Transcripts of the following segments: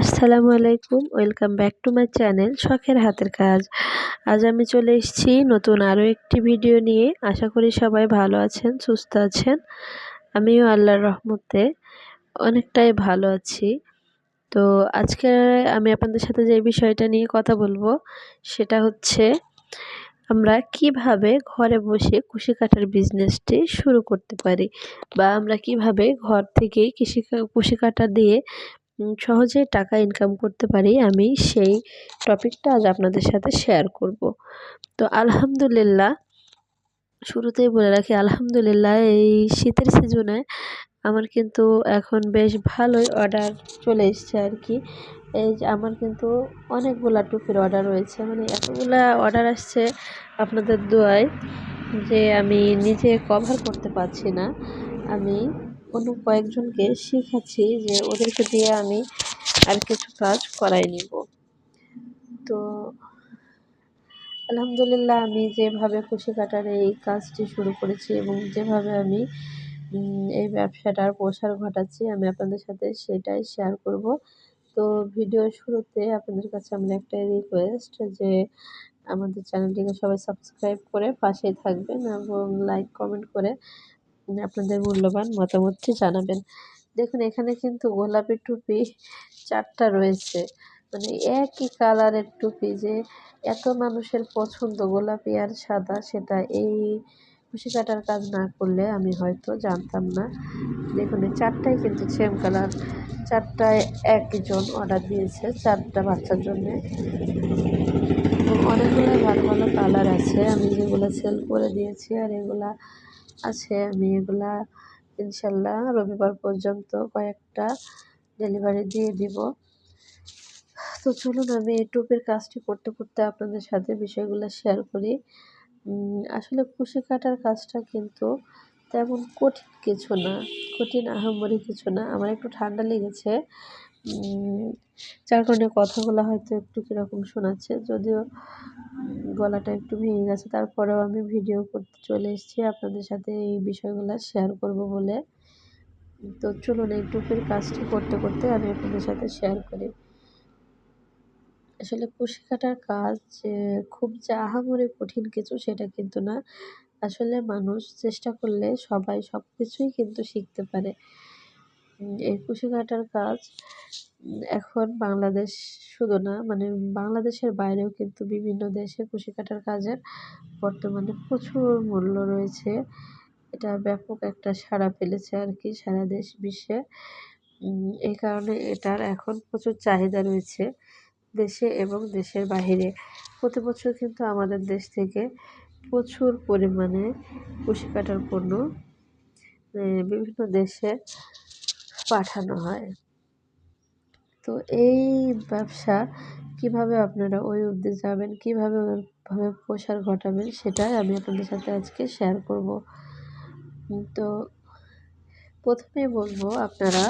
আসসালামু আলাইকুম, welcome back to my channel শখের হাতের কাজ। আজ আমি চলে এসেছি নতুন আরও একটি ভিডিও নিয়ে। আশা করি সবাই ভালো আছেন, সুস্থ আছেন। আমিও আল্লাহর রহমতে অনেকটাই ভালো আছি। তো আজকে আমি আপনাদের সাথে যে বিষয়টা নিয়ে কথা বলব, সেটা হচ্ছে আমরা কীভাবে ঘরে বসে কুশি কাটার বিজনেসটি শুরু করতে পারি বা আমরা কীভাবে ঘর থেকেই কৃষি কুশি কাটা দিয়ে সহজে টাকা ইনকাম করতে পারি, আমি সেই টপিকটা আজ আপনাদের সাথে শেয়ার করব। তো আলহামদুলিল্লাহ, শুরুতেই বলে রাখি, আলহামদুলিল্লাহ, এই শীতের সিজনে আমার কিন্তু এখন বেশ ভালোই অর্ডার চলে এসছে আর কি। এই যে আমার কিন্তু অনেকগুলা টুপির অর্ডার রয়েছে মানে এতগুলা অর্ডার আসছে আপনাদের দোয়ায় যে আমি নিজে কভার করতে পারছি না। আমি অন্য কয়েকজনকে শেখাচ্ছি যে ওদেরকে দিয়ে আমি আর কিছু কাজ করাই নিব। তো আলহামদুলিল্লাহ আমি যেভাবে খুশি কাটার এই কাজটি শুরু করেছি এবং যেভাবে আমি এই ব্যবসাটার প্রসার ঘটাচ্ছি, আমি আপনাদের সাথে সেটাই শেয়ার করব। তো ভিডিও শুরুতে আপনাদের কাছে আমার একটাই রিকোয়েস্ট যে আমাদের চ্যানেলটিকে সবাই সাবস্ক্রাইব করে পাশেই থাকবেন এবং লাইক কমেন্ট করে আপনাদের মূল্যবান মতামতটি জানাবেন। দেখুন, এখানে কিন্তু গোলাপি টুপি চারটা রয়েছে। মানে একই কালারের টুপি যে এত মানুষের পছন্দ, গোলাপি আর সাদা, সেটা এই খুশি কাটার কাজ না করলে আমি হয়তো জানতাম না। দেখুন, এই চারটাই কিন্তু সেম কালার চারটায় একজন অর্ডার দিয়েছে, চারটা বাচ্চার জন্যে। অনেকগুলো ভালো ভালো কালার আছে। আমি যেগুলো সেল করে দিয়েছি আর এগুলা আছে। আমি এগুলা ইনশাল্লাহ রবিবার পর্যন্ত কয়েকটা ডেলিভারি দিয়ে দিব। তো চলুন, আমি এই টুপের কাজটি করতে করতে আপনাদের সাথে বিষয়গুলো শেয়ার করি। আসলে কুশি কাটার কাজটা কিন্তু তেমন কঠিন কিছু না, কঠিন আহামরি কিছু না। আমার একটু ঠান্ডা লেগেছে। যার কারণে কথাগুলো হয়তো একটু কীরকম শোনাচ্ছে, যদিও গলাটা একটু ভেঙে গেছে। তারপরেও আমি ভিডিও করতে চলে এসেছি, আপনাদের সাথে এই বিষয়গুলো শেয়ার করব বলে। তো চলুন, এই টুপির কাজটি করতে করতে আমি আপনাদের সাথে শেয়ার করি। আসলে কুশি কাটার কাজ খুব যে আহামরি কঠিন কিছু, সেটা কিন্তু না। আসলে মানুষ চেষ্টা করলে সবাই সব কিছুই কিন্তু শিখতে পারে। এই কুশি কাটার কাজ এখন বাংলাদেশ শুধু না মানে বাংলাদেশের বাইরেও কিন্তু বিভিন্ন দেশে কুশি কাটার কাজের বর্তমানে প্রচুর মূল্য রয়েছে। এটা ব্যাপক একটা সাড়া ফেলেছে আর কি সারা দেশ বিশ্বে। এই কারণে এটার এখন প্রচুর চাহিদা রয়েছে দেশে এবং দেশের বাহিরে। প্রতি বছর কিন্তু আমাদের দেশ থেকে প্রচুর পরিমাণে কুশি কাটার পণ্য বিভিন্ন দেশে পাঠানো হয়। তো এই ব্যবসা কীভাবে আপনারা ওই অবধি যাবেন, কীভাবে ওইভাবে প্রসার ঘটাবেন সেটাই আমি আপনাদের সাথে আজকে শেয়ার করব। তো প্রথমে বলব আপনারা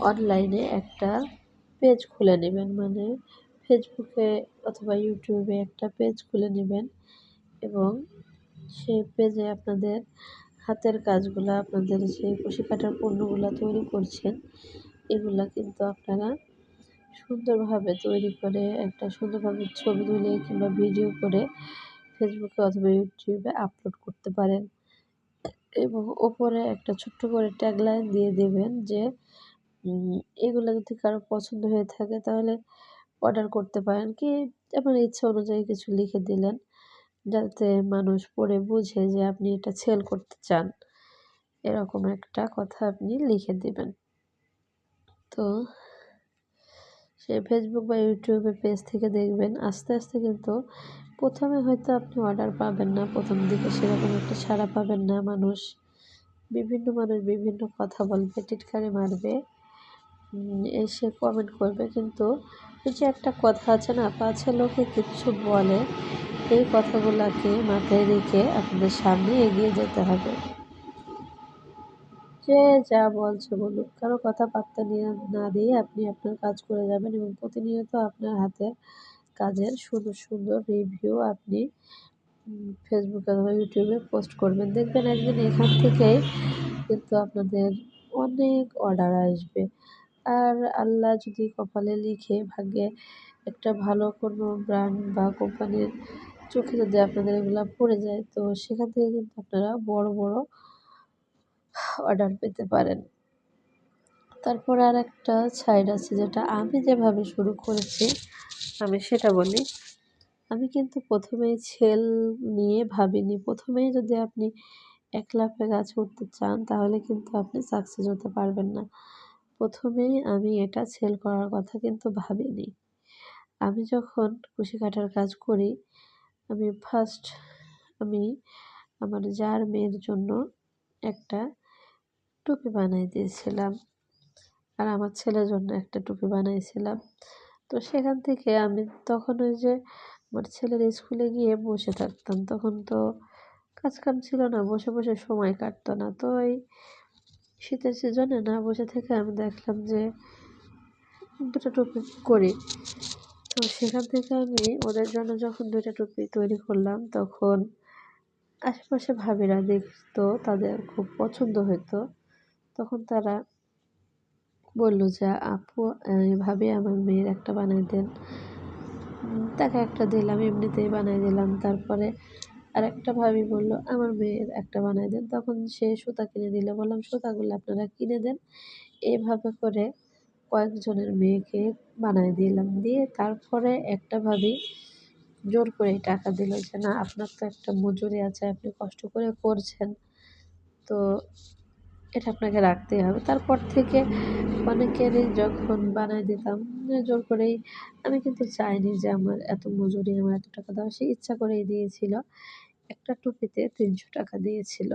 অনলাইনে একটা পেজ খুলে নেবেন মানে ফেসবুকে অথবা ইউটিউবে একটা পেজ খুলে নেবেন এবং সেই পেজে আপনাদের হাতের কাজগুলো, আপনাদের সেই কুশি কাটার পণ্যগুলো তৈরি করছেন এগুলা কিন্তু আপনারা সুন্দরভাবে তৈরি করে একটা সুন্দরভাবে ছবি তুলে কিংবা ভিডিও করে ফেসবুকে অথবা ইউটিউবে আপলোড করতে পারেন। এবং ওপরে একটা ছোট্ট করে ট্যাগলাইন দিয়ে দেবেন যে এগুলো যদি কারও পছন্দ হয়ে থাকে তাহলে অর্ডার করতে পারেন। কি আপনার ইচ্ছা অনুযায়ী কিছু লিখে দিলেন যাতে মানুষ পড়ে বুঝে যে আপনি এটা সেল করতে চান। এরকম একটা কথা আপনি লিখে দিবেন। তো সে ফেসবুক বা ইউটিউবে পেজ থেকে দেখবেন, আস্তে আস্তে কিন্তু প্রথমে হয়তো আপনি অর্ডার পাবেন না, প্রথম দিকে সেরকম একটা সাড়া পাবেন না মানুষ। বিভিন্ন মানুষ বিভিন্ন কথা বলবে, টিটকারি মারবে এসে কমেন্ট করবে। কিন্তু ওই যে একটা কথা আছে না পাছে লোকে কিচ্ছু বলে, এই কথাগুলোকে মাথায় রেখে আপনাদের সামনে এগিয়ে যেতে হবে। যে যা বলছে বলুক, কারও কথা পাত্তা না দিয়ে আপনি আপনার কাজ করে যাবেন এবং প্রতিনিয়ত আপনার হাতের কাজের সুন্দর সুন্দর রিভিউ আপনি ফেসবুকে অথবা ইউটিউবে পোস্ট করবেন। দেখবেন একদিন এখান থেকেই কিন্তু আপনাদের অনেক অর্ডার আসবে। আর আল্লাহ যদি কপালে লিখে ভাগ্যে একটা ভালো কোনো ব্র্যান্ড বা কোম্পানির চোখে যদি আপনাদের এগুলো পড়ে যায়, তো সেখান থেকে কিন্তু আপনারা বড় বড় অর্ডার পেতে পারেন। তারপর আর একটা সাইড আছে যেটা আমি যেভাবে শুরু করেছি, আমি সেটা বলি। আমি কিন্তু প্রথমেই ছেল নিয়ে ভাবিনি। প্রথমেই যদি আপনি এক লাফে গাছ উঠতে চান, তাহলে কিন্তু আপনি সাকসেস হতে পারবেন না। প্রথমেই আমি এটা সেল করার কথা কিন্তু ভাবিনি। আমি যখন কুশি কাটার কাজ করি, আমি ফার্স্ট আমি আমার যার মেয়ের জন্য একটা টুপি বানাই দিয়েছিলাম। আর আমার ছেলের জন্য একটা টুপি বানাইছিলাম। তো সেখান থেকে আমি তখন ওই যে আমার ছেলের স্কুলে গিয়ে বসে থাকতাম। তখন তো কাজ কাম ছিল না, বসে বসে সময় কাটতো না। তো এই শীতের সিজনে না বসে থেকে আমি দেখলাম যে দুটো টুপি করি। তো সেখান থেকে আমি ওদের জন্য যখন দুটো টুপি তৈরি করলাম, তখন আশেপাশে ভাবিরা দেখতো, তাদের খুব পছন্দ হতো তখন তারা বলল যে, আপু এভাবে আমার মেয়ের একটা বানাই দেন। তাকে একটা দিলাম, এমনিতেই বানাই দিলাম। তারপরে আর একটা ভাবি বলল, আমার মেয়ের একটা বানাই দেন। তখন সে সুতা কিনে দিলে। বললাম, সুতাগুলো আপনারা কিনে দেন। এভাবে করে কয়েকজনের মেয়েকে বানাই দিলাম। দিয়ে তারপরে একটা ভাবি জোর করে টাকা দিল যে, না, আপনার তো একটা মজুরি আছে, আপনি কষ্ট করে করছেন। তো এটা আপনাকে রাখতেই হবে। তারপর থেকে অনেকেরই যখন বানাই দিতাম জোর করেই আমি কিন্তু চাইনি যে আমার এত মজুরি, আমার এত টাকা দেওয়া। সে ইচ্ছা করেই দিয়েছিল। একটা টুপিতে তিনশো টাকা দিয়েছিল।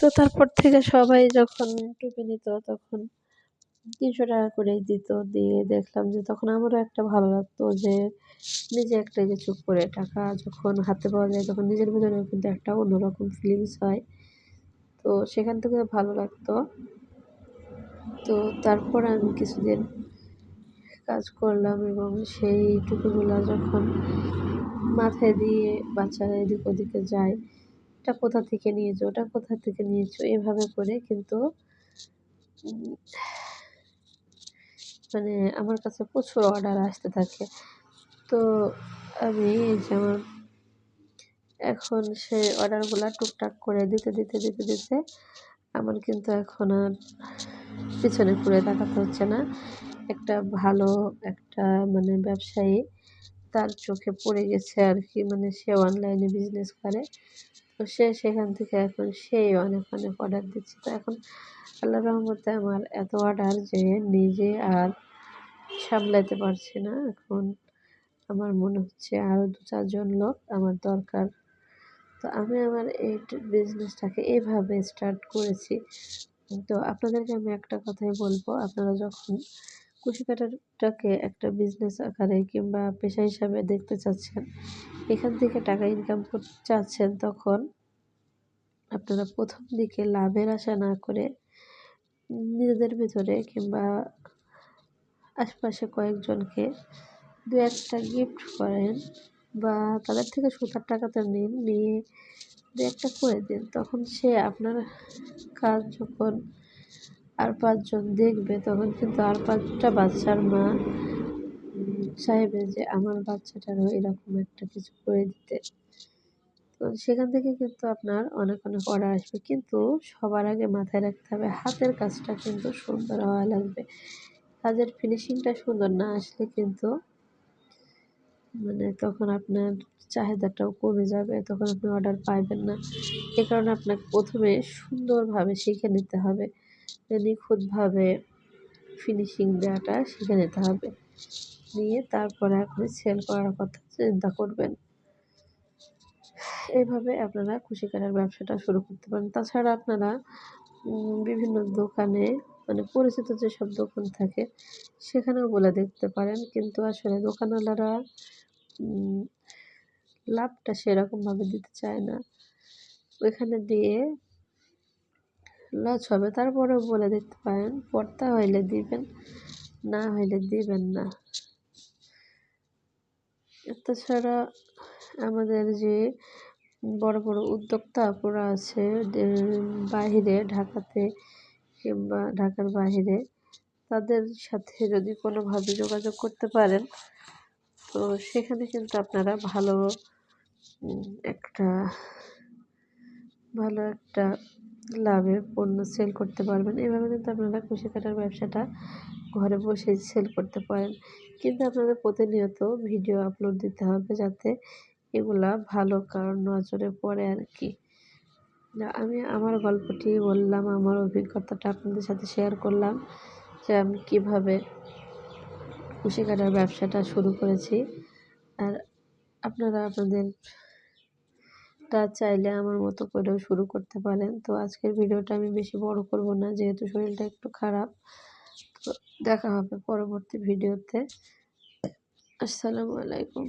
তো তারপর থেকে সবাই যখন টুপি নিত, তখন তিনশো টাকা করেই দিত। দিয়ে দেখলাম যে তখন আমারও একটা ভালো লাগতো যে নিজে একটা কিছু করে টাকা যখন হাতে পাওয়া যায়, তখন নিজের ভিতরেও কিন্তু একটা অন্যরকম ফিলিংস হয়। তো সেখান থেকে ভালো লাগতো। তো তারপর আমি কিছুদিন কাজ করলাম এবং সেই টুকুগুলো যখন মাথায় দিয়ে বাচ্চারা এদিক ওদিকে যায়, এটা কোথা থেকে নিয়েছো, ওটা কোথা থেকে নিয়েছো, এভাবে করে কিন্তু মানে আমার কাছে প্রচুর অর্ডার আসতে থাকে। তো আমি যেমন এখন সেই অর্ডারগুলো টুকটাক করে দিতে দিতে দিতে দিতে আমার কিন্তু এখন আর পিছনে ঘুরে তাকাতে হচ্ছে না। একটা ভালো একটা মানে ব্যবসায়ী তার চোখে পড়ে গেছে আর কি মানে সে অনলাইনে বিজনেস করে। তো সে সেখান থেকে এখন সেই অনেক অনেক অর্ডার দিচ্ছে। তো এখন আল্লাহ রহমতে আমার এত অর্ডার যে নিজে আর সামলাইতে পারছি না। এখন আমার মনে হচ্ছে আরও দু চারজন লোক আমার দরকার। তো আমি আমার এই বিজনেসটাকে এভাবে স্টার্ট করেছি। তো আপনাদেরকে আমি একটা কথাই বলব, আপনারা যখন কুশি কাটারটাকে একটা বিজনেস আকারে কিংবা পেশা হিসাবে দেখতে চাচ্ছেন, এখান থেকে টাকা ইনকাম করতে চাচ্ছেন, তখন আপনারা প্রথম দিকে লাভের আশা না করে নিজেদের ভিতরে কিংবা আশপাশে কয়েকজনকে দু একটা গিফট করেন। বা তাদের থেকে সুতার টাকাটা নিন নিয়ে দু একটা করে দিন। তখন সে আপনার কাজ যখন আর পাঁচজন দেখবে, তখন কিন্তু আর পাঁচটা বাচ্চার মা চাইবে যে আমার বাচ্চাটারও এরকম একটা কিছু করে দিতে। তো সেখান থেকে কিন্তু আপনার অনেক অনেক অর্ডার আসবে। কিন্তু সবার আগে মাথায় রাখতে হবে, হাতের কাজটা কিন্তু সুন্দর হওয়া লাগবে। কাজের ফিনিশিংটা সুন্দর না আসলে কিন্তু মানে তখন আপনার চাহিদাটাও কমে যাবে, তখন আপনি অর্ডার পাইবেন না। এ কারণে আপনাকে প্রথমে সুন্দরভাবে শিখে নিতে হবে। নিখুঁতভাবে ফিনিশিং দেওয়াটা শিখে নিতে হবে। নিয়ে তারপরে আপনি সেল করার কথা চিন্তা করবেন। এইভাবে আপনারা খুশি কাটার ব্যবসাটা শুরু করতে পারেন। তাছাড়া আপনারা বিভিন্ন দোকানে মানে পরিচিত যেসব দোকান থাকে, সেখানেও বলে দেখতে পারেন। কিন্তু আসলে দোকানওয়ালারা লাভটা সেরকমভাবে দিতে চায় না। ওইখানে দিয়ে লস হবে। তারপরেও বলে দেখতে পারেন পর্তা হইলে দিবেন, না হইলে দিবেন না। তাছাড়া আমাদের যে বড় বড় উদ্যোক্তা আপুরা আছে বাহিরে, ঢাকাতে কিংবা ঢাকার বাইরে তাদের সাথে যদি কোনোভাবে যোগাযোগ করতে পারেন, তো সেখানে কিন্তু আপনারা ভালো একটা ভালো একটা লাভে পণ্য সেল করতে পারবেন। এভাবে কিন্তু আপনারা কুশি কাটার ব্যবসাটা ঘরে বসে সেল করতে পারেন। কিন্তু আপনাদের প্রতিনিয়ত ভিডিও আপলোড দিতে হবে যাতে এগুলা ভালো কারণ নজরে পড়ে আর কি। আমি আমার গল্পটি বললাম, আমার অভিজ্ঞতাটা আপনাদের সাথে শেয়ার করলাম যে আমি কীভাবে কুশি কাটার ব্যবসাটা শুরু করেছি। আর আপনারা আপনাদের তা চাইলে আমার মতো করেও শুরু করতে পারেন। তো আজকের ভিডিওটা আমি বেশি বড় করব না, যেহেতু শরীরটা একটু খারাপ। তো দেখা হবে পরবর্তী ভিডিওতে। আসসালামু আলাইকুম।